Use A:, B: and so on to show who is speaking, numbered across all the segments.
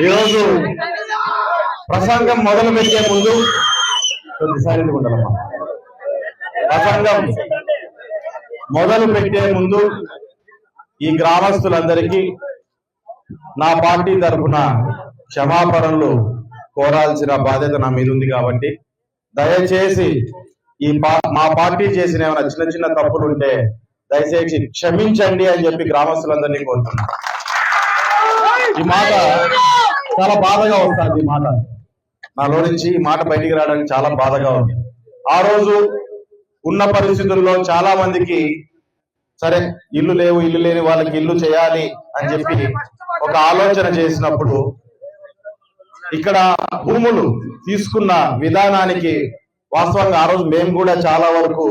A: ఈరోజు ప్రసంగం మొదలు పెట్టే ముందు కొద్దిసారి ఉండాలమ్మా. ప్రసంగం మొదలు పెట్టే ముందు ఈ గ్రామస్తులందరికీ నా పార్టీ తరఫున క్షమాపణలు కోరాల్సిన బాధ్యత నా మీద ఉంది కాబట్టి దయచేసి ఈ మా పార్టీ చేసిన ఏమైనా చిన్న చిన్న తప్పులు ఉంటే దయచేసి క్షమించండి అని చెప్పి గ్రామస్తులందరినీ కోరుతున్నాను ఈ మాట చాలా బాధగా వస్తుంది ఈ మాట. నాలో నుంచి ఈ మాట బయటికి రావడానికి చాలా బాధగా ఉంది. ఆ రోజు ఉన్న పరిస్థితుల్లో చాలా మందికి సరే ఇల్లు లేవు ఇల్లు లేని వాళ్ళకి ఇల్లు చేయాలి అని చెప్పి ఒక ఆలోచన చేసినప్పుడు ఇక్కడ భూములు తీసుకున్న విధానానికి వాస్తవంగా ఆ రోజు మేము కూడా చాలా వరకు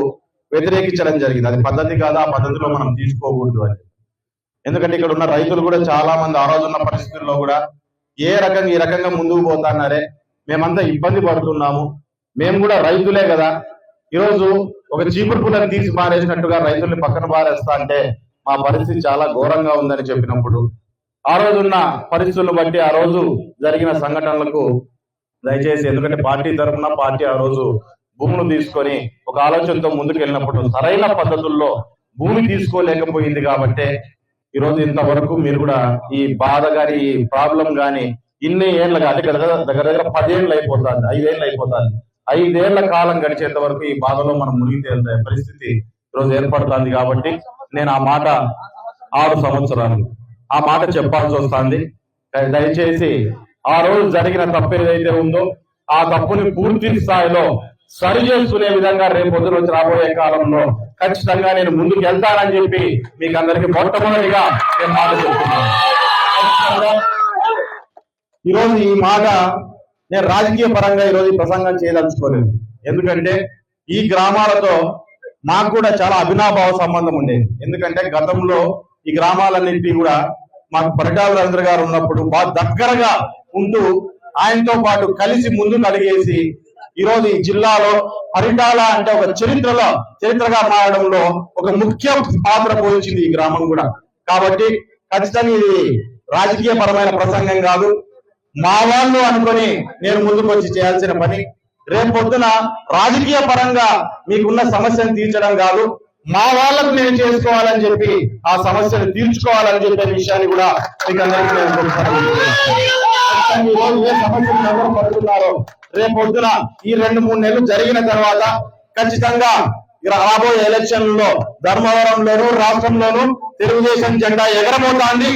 A: వ్యతిరేకించడం జరిగింది. అది పద్ధతి కాదు? ఆ పద్ధతిలో మనం తీసుకోకూడదు అని. ఎందుకంటే ఇక్కడ ఉన్న రైతులు కూడా చాలా మంది ఆ రోజు ఉన్న పరిస్థితుల్లో కూడా ఏ రకంగా ఈ రకంగా ముందుకు పోతున్నారే మేమంతా ఇబ్బంది పడుతున్నాము. మేము కూడా రైతులే కదా. ఈరోజు ఒక చీపురు పుల్లని తీసి మారేసినట్టుగా రైతుల్ని పక్కన పారేస్తా అంటే మా పరిస్థితి చాలా ఘోరంగా ఉందని చెప్పినప్పుడు ఆ రోజున్న పరిస్థితులను బట్టి ఆ రోజు జరిగిన సంఘటనలకు దయచేసి ఎందుకంటే పార్టీ తరఫున పార్టీ ఆ రోజు భూములు తీసుకొని ఒక ఆలోచనతో ముందుకు వెళ్ళినప్పుడు సరైన పద్ధతుల్లో భూమి తీసుకోలేకపోయింది కాబట్టి ఈ రోజు ఇంతవరకు మీరు కూడా ఈ బాధ గాని ఈ ప్రాబ్లం గాని ఇన్ని ఏళ్ళు కానీ దగ్గర దగ్గర దగ్గర పదేళ్ళు అయిపోతుంది ఐదేళ్ళు అయిపోతుంది. ఐదేళ్ళ కాలం గడిచేంత వరకు ఈ బాధలో మనం మునిగి తేలిన పరిస్థితి ఈరోజు ఏర్పడుతుంది కాబట్టి నేను ఆ మాట ఆరు సంవత్సరాలు ఆ మాట చెప్పాల్సి వస్తుంది. దయచేసి ఆ రోజు జరిగిన తప్పు ఏదైతే ఉందో ఆ తప్పుని పూర్తి స్థాయిలో సరి చేసుకునే విధంగా రేపు పొద్దున వచ్చి రాబోయే కాలంలో ఖచ్చితంగా నేను ముందుకు వెళ్తానని చెప్పి మీకు అందరికి మొట్టమొదటిగా నేను మాట చెప్తున్నాను. ఈరోజు ఈ మాట నేను రాజకీయ పరంగా ఈరోజు ఈ ప్రసంగం చేయదలుచుకోలేదు. ఎందుకంటే ఈ గ్రామాలతో మాకు కూడా చాలా అభినాభావ సంబంధం ఉండేది ఎందుకంటే గతంలో ఈ గ్రామాలన్నింటినీ కూడా మాకు పరిటాల గారు ఉన్నప్పుడు బాగా దగ్గరగా ఉంటూ ఆయనతో పాటు కలిసి ముందుకు కలిగేసి ఈ రోజు ఈ జిల్లాలో పరిటాల అంటే ఒక చరిత్రలో చరిత్రగా మారడంలో ఒక ముఖ్య పాత్ర పోషించింది ఈ గ్రామం కూడా. కాబట్టి ఖచ్చితంగా ఇది రాజకీయ పరమైన ప్రసంగం కాదు. మా వాళ్ళు అనుకుని నేను ముందుకు వచ్చి చేయాల్సిన పని. రేపు పొద్దున రాజకీయ పరంగా మీకున్న సమస్యను తీర్చడం కాదు. మా వాళ్ళకు నేను చేసుకోవాలని చెప్పి ఆ సమస్యను తీర్చుకోవాలని చెప్పే విషయాన్ని కూడా మీకు అందరికీ నేను ఈ రోజు ఏ సమస్యలు ఎవరు పడుతున్నారో రేపు పొద్దున ఈ రెండు మూడు నెలలు జరిగిన తర్వాత ఖచ్చితంగా ఇక రాబోయే ఎలక్షన్లలో ధర్మవరంలోను రాష్ట్రంలోను తెలుగుదేశం జెండా ఎగరబోతోంది.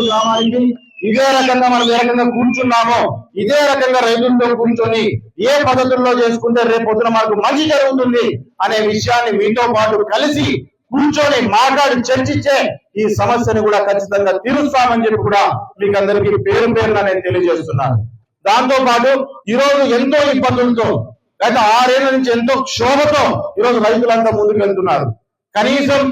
A: గ్రామానికి ఇదే రకంగా మనం ఏ రకంగా కూర్చున్నామో ఇదే రకంగా రైతులతో కూర్చొని ఏ పద్ధతుల్లో చేసుకుంటే రేపు పొద్దున మనకు మంచి జరుగుతుంది అనే విషయాన్ని మీతో పాటు కలిసి కూర్చొని మాట్లాడి చర్చించే ఈ సమస్యను కూడా ఖచ్చితంగా తీరుస్తామని చెప్పి కూడా మీకు అందరికీ పేరు పేరున నేను తెలియజేస్తున్నాను. దాంతో పాటు ఈరోజు ఎంతో ఇబ్బందులతో గత ఆరేళ్ళ నుంచి ఎంతో క్షోభతో ఈ రోజు రైతులంతా ముందుకు వెళ్తున్నారు. కనీసం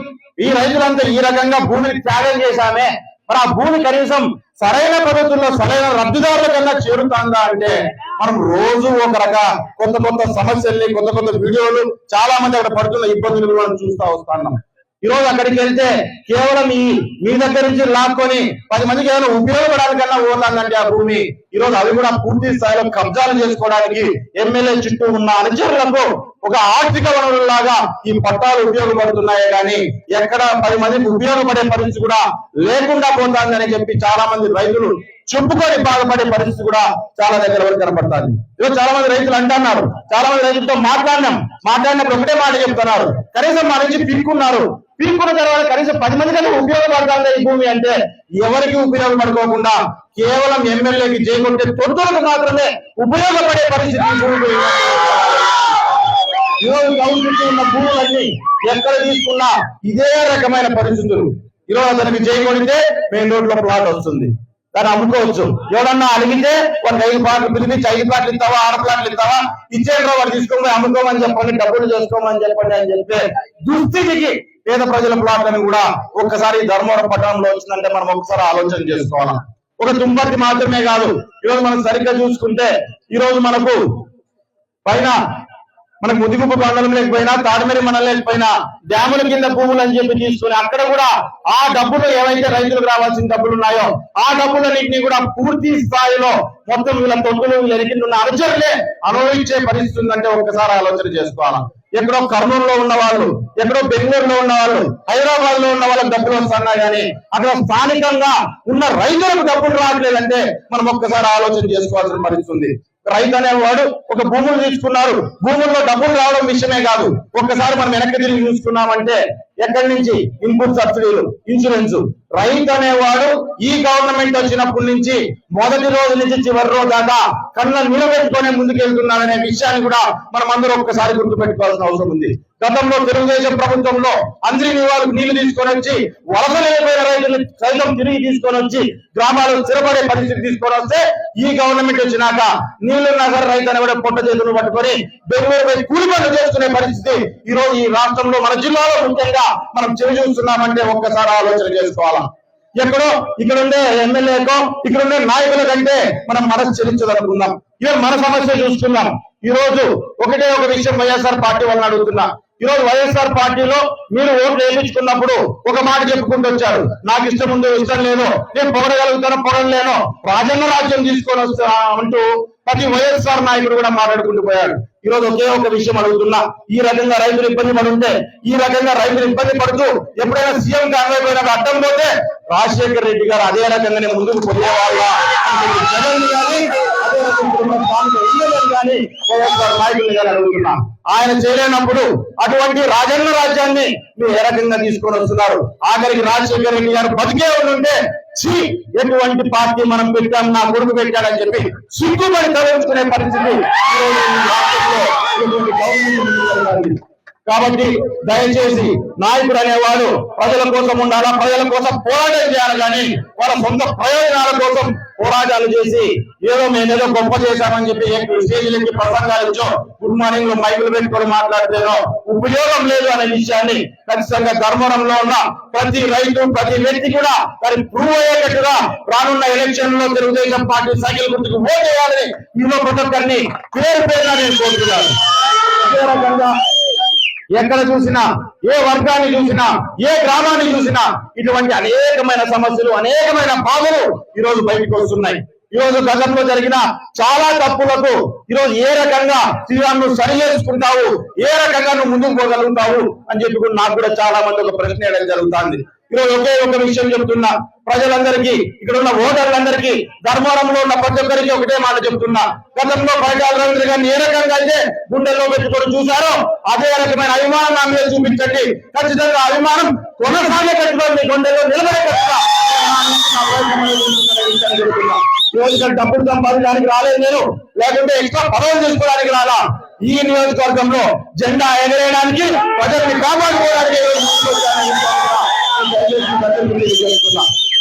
A: ఈ రైతులంతా ఈ రకంగా భూమిని త్యాగం చేశామే. మరి ఆ భూమి కనీసం సరైన పద్ధతుల్లో సరైన రద్దుదారుల కన్నా చేరుతుందా అంటే మనం రోజు ఒక రక కొత్త కొత్త సమస్యల్ని కొత్త కొత్త వీడియోలు చాలా మంది అక్కడ పడుతున్న ఇబ్బందులు మనం చూస్తా వస్తున్నాం. ఈ రోజు అక్కడికి వెళ్తే కేవలం ఈ మీ దగ్గర నుంచి లాక్కొని పది మందికి ఏమైనా ఉపయోగపడానికన్నా పోతుందండి ఆ భూమి. ఈ రోజు అవి కూడా పూర్తి స్థాయిలో కబ్జాలు చేసుకోవడానికి ఎమ్మెల్యే చుట్టూ ఉన్న అనుచరులకు ఒక ఆర్థిక వనరులాగా ఈ పట్టాలు ఉపయోగపడుతున్నాయే కానీ ఎక్కడ పది మందికి ఉపయోగపడే పరిస్థితి కూడా లేకుండా పోతుందని చెప్పి చాలా మంది రైతులు చెప్పుకొని బాధపడే పరిస్థితి కూడా చాలా దగ్గర వరకు కనపడుతుంది. ఈరోజు చాలా మంది రైతులు అంటున్నారు. చాలా మంది రైతులతో మాట్లాడినాం. మాట్లాడినప్పుడు ఒకటే మాట చెప్తున్నారు. కనీసం మా నుంచి పిక్కున్నారు పీక్కున్న తర్వాత కనీసం పది మంది కన్నా ఉపయోగపడుతుంది ఈ భూమి అంటే ఎవరికి ఉపయోగపడుకోకుండా కేవలం ఎమ్మెల్యేకి చేయకుంటే తొట్టులకు మాత్రమే ఉపయోగపడే పరిస్థితి ఈరోజు టౌన్ చుట్టూ ఉన్న భూములన్నీ ఎక్కడ తీసుకున్నా ఇదే రకమైన పరిస్థితులు. ఈరోజు అతనికి చేయకుంటే మెయిన్ రోడ్లో ప్లాట్ వస్తుంది. దాన్ని అమ్ముకోవచ్చు. ఎవడన్నా అడిగితే వాడికి ఐదు ప్లాట్లు పిలిపించి ఐదు ప్లాట్లు ఇస్తావా ఆరు ప్లాట్లు ఇస్తావా? ఇచ్చేట్రా వాడు తీసుకోమని అమ్ముకోమని చెప్పండి డబ్బులు చేసుకోమని చెప్పండి అని చెప్పి దుస్థితికి పేద ప్రజల ప్లాట్లను కూడా ఒక్కసారి ధర్మవరం పట్టణంలో వచ్చిందంటే మనం ఒకసారి ఆలోచన చేసుకోవాలి? ఒక దుంపతి మాత్రమే కాదు. ఈరోజు మనం సరిగ్గా చూసుకుంటే ఈ రోజు మనకు పైన మనకు ముదిగుపు మండలం లేకపోయినా తాడిమేరి మండలం లేకపోయినా డ్యాముల కింద భూములు అని చెప్పి తీసుకుని అక్కడ కూడా ఆ డబ్బులు ఏవైతే రైతులకు రావాల్సిన డబ్బులు ఉన్నాయో ఆ డబ్బులన్నింటినీ కూడా పూర్తి స్థాయిలో మొత్తం వీళ్ళ తొంగులు వీళ్ళ ఉన్న అనుచరులే అనుభవించే పరిస్థితి ఉందంటే ఒక్కసారి ఆలోచన చేసుకోవాలా? ఎక్కడో కర్నూలులో ఉన్న వాళ్ళు ఎక్కడో బెంగళూరులో ఉన్న వాళ్ళు హైదరాబాద్లో ఉన్న వాళ్ళకి డబ్బులు వస్తున్నా గానీ అక్కడ స్థానికంగా ఉన్న రైతులకు డబ్బులు రావట్లేదంటే మనం ఒక్కసారి ఆలోచన చేసుకోవాల్సిన పరిస్థితి రైతు అనేవాడు ఒక భూములు తీసుకున్నారు. భూముల్లో డబ్బులు రావడం విషయమే కాదు. ఒక్కసారి మనం వెనక్కి తిరిగి చూసుకున్నామంటే ఎక్కడి నుంచి? ఇన్పుట్ సబ్సిడీలు ఇన్సూరెన్స్ రైతు అనేవాడు ఈ గవర్నమెంట్ వచ్చినప్పటి నుంచి మొదటి రోజు నుంచి చివరి రోజు దాకా కళ్ళ నిలబెట్టుకునే ముందుకెళ్తున్నారనే విషయాన్ని కూడా మనం అందరూ ఒక్కసారి గుర్తుపెట్టుకోవాల్సిన అవసరం ఉంది. గతంలో తెలుగుదేశం ప్రభుత్వంలో అందరి వాళ్ళకి నీళ్ళు తీసుకొని వచ్చి వలస లేకపోయిన రైతులు సైతం తిరిగి తీసుకొని వచ్చి గ్రామాలకు స్థిరపడే పరిస్థితి తీసుకొని వస్తే ఈ గవర్నమెంట్ వచ్చినాక నీళ్ళు నగర రైతు అనేవాడు పొట్ట చేతులు పట్టుకొని బెంగళూరు పోయి కూలి పనులు చేసుకునే పరిస్థితి ఈ రోజు ఈ రాష్ట్రంలో మన జిల్లాలో ముఖ్యంగా మనం చెవి చూస్తున్నామంటే ఒక్కసారి ఆలోచన చేసుకోవాలా? ఎక్కడో ఇక్కడ ఉండే ఎమ్మెల్యేకో ఇక్కడ ఉండే నాయకుల కంటే మనం మనసు చెల్లించదనుకుందాం. ఇవే మన సమస్య చూసుకుందాం ఈ రోజు ఒకటే ఒక విషయం వైఎస్ఆర్ పార్టీ వాళ్ళని అడుగుతున్నా. ఈ రోజు వైఎస్ఆర్ పార్టీలో మీరు ఓట్లు వేయించుకున్నప్పుడు ఒక మాట చెప్పుకుంటూ వచ్చారు. నాకు ఇష్టం ఉందో ఇష్టం లేను నేను పొగడగలుగుతాను పొగడలేను రాజన్న రాజ్యం తీసుకొని వస్తా అంటూ ప్రతి వైఎస్ఆర్ నాయకుడు కూడా మాట్లాడుకుంటూ పోయాడు. ఈ రోజు ఒకే ఒక విషయం అడుగుతున్నా. ఈ రకంగా రైతులు ఇబ్బంది పడుంటే ఈ రకంగా రైతులు ఇబ్బంది పడుతూ ఎప్పుడైనా సీఎం కాంగ్రెస్ పోయినా అడ్డం పోతే రాజశేఖర్ రెడ్డి గారు అదే రకంగానే ముందుకు పోయేవాళ్ళ. జగన్ అదే రకంగా స్థానిక ఎమ్మెల్యేలు వైఎస్ఆర్ నాయకులు ఆయన చేయలేనప్పుడు అటువంటి రాజన్న రాజ్యాన్ని మీరు ఏ రకంగా తీసుకొని వస్తున్నారు. ఆఖరికి రాజశేఖర్ రెడ్డి గారు బతికే ఉంటే ఛీ ఎటువంటి పార్టీ మనం పెట్టాం నా కొడుకు పెట్టాడని చెప్పి సిగ్గుపడి తలెంచుకునే పరిస్థితి గవర్నమెంట్ కాబట్టి దయచేసి నాయకుడు అనేవాడు ప్రజల కోసం ఉండాలా? ప్రజల కోసం పోరాటం చేయాలి కానీ వాళ్ళ సొంత ప్రయోజనాల కోసం పోరాటాలు చేసి ఏదో మేము ఏదో గొప్ప చేశామని చెప్పి విశేషులకి ప్రసంగాలు ఇచ్చో గుడ్ మార్నింగ్లో మైకులు పెట్టుకొని మాట్లాడితేనో ఉపయోగం లేదు అనే విషయాన్ని ఖచ్చితంగా ధర్మవరంలో ఉన్న ప్రతి రైతు ప్రతి వ్యక్తి కూడా దాన్ని ప్రూవ్ అయ్యేటట్టుగా రానున్న ఎలక్షన్లో తెలుగుదేశం పార్టీ సైకిల్ గుర్తుకు ఓట్ చేయాలని ఇందులో ప్రతి ఒక్కరిని పేరు పేరుగా నేను కోరుతున్నాను. అదే రకంగా ఎక్కడ చూసినా ఏ వర్గాన్ని చూసినా ఏ గ్రామాన్ని చూసినా ఇటువంటి అనేకమైన సమస్యలు అనేకమైన బాధలు ఈ రోజు బయటకు వస్తున్నాయి. ఈ రోజు గతంలో జరిగిన చాలా తప్పులకు ఈ రోజు ఏ రకంగా శ్రీరామ్ నువ్వు సరి చేసుకుంటావు ఏ రకంగా నువ్వు ముందుకు పోగలుగుతావు అని చెప్పి నాకు కూడా చాలా మంది ఒక ప్రశ్న వేయడం జరుగుతుంది. ఈరోజు ఒకే ఒక విషయం చెప్తున్నా. ప్రజలందరికీ ఇక్కడ ఉన్న ఓటర్లందరికీ ధర్మారంలో ఉన్న ప్రతి ఒక్కరికి ఒకటే మాట చెప్తున్నా. గతంలో బయట రవీంద్ర గారిని ఏ రకంగా అయితే గుండెల్లో పెట్టుకొని చూశారో అదే రకమైన అభిమానం నా మీద చూపించండి. ఖచ్చితంగా అభిమానం కొనసాగేటట్టుగా మీ గుండెల్లో నిలబడేటట్టుగా నా డబ్బులు సంపాదించడానికి రాలేదు నేను. లేకుంటే ఎక్స్ట్రా పదవులు చేసుకోవడానికి రాలా. ఈ నియోజకవర్గంలో జెండా ఎగరేయడానికి ప్రజల్ని కాపాడుకోవడానికి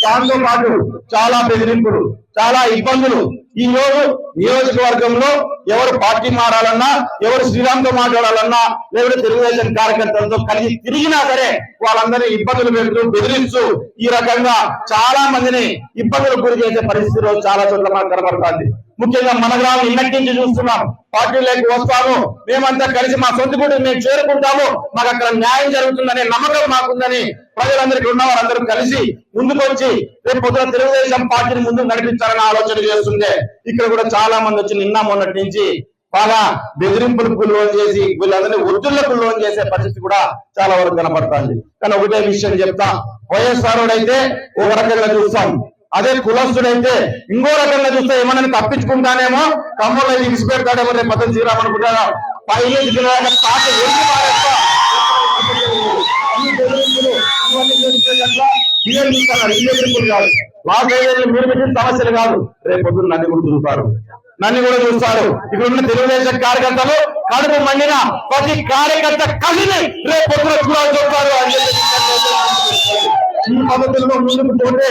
A: దాంతో పాటు చాలా బెదిరింపులు చాలా ఇబ్బందులు. ఈ రోజు నియోజకవర్గంలో ఎవరు పార్టీ మారాలన్నా ఎవరు శ్రీరామ్తో మాట్లాడాలన్నా లేకపోతే తెలుగుదేశం కార్యకర్తలతో కలిసి తిరిగినా సరే వాళ్ళందరినీ ఇబ్బందులు పెడుతూ బెదిరిస్తూ ఈ రకంగా చాలా మందిని ఇబ్బందులకు గురి చేసే పరిస్థితిలో చాలా చోట్ల మనకు కనబడుతుంది. ముఖ్యంగా మన గ్రామం ఇన్నటి నుంచి చూస్తున్నాం. పార్టీలోకి వస్తాము. మేమంతా కలిసి మా సొంత గుడి మేము చేరుకుంటాము. మాకు అక్కడ న్యాయం జరుగుతుందనే నమ్మకం మాకుందని ప్రజలందరికీ ఉన్న వారందరూ కలిసి ముందుకు వచ్చి రేపు పొద్దున తెలుగుదేశం పార్టీని ముందు నడిపించాలని ఆలోచన చేస్తుండే ఇక్కడ కూడా చాలా మంది వచ్చి నిన్న మొన్నటి నుంచి బాగా బెదిరింపులకు లోన్ చేసి వీళ్ళందరినీ ఒత్తిళ్ళకు లోన్ చేసే పరిస్థితి కూడా చాలా వరకు కనపడుతుంది కానీ ఒకటే విషయం చెప్తా. వైఎస్ఆర్ అయితే ఒక రకంగా చూస్తాం. అదే కులస్తుడైతే ఇంకో రకంగా చూస్తే ఏమన్నా తప్పించుకుంటానేమో కమ్మలో ఇడిచి పెడతాడేమో రేపు పద్ధతి శ్రీరామనుకుంటారా పైకి దిగినాక మీరు పెట్టిన సమస్యలు కాదు. రేపు పొద్దున్న నన్ను కూడా చూస్తారు. నన్ను కూడా చూస్తారు. ఇక్కడ ఉన్న తెలుగుదేశం కార్యకర్తలు కడుపు మండిన ప్రతి కార్యకర్త కలిసి రేపు పొద్దున చూడాలి చూస్తారు ఈ పద్ధతుల్లో ముందుకు పోతే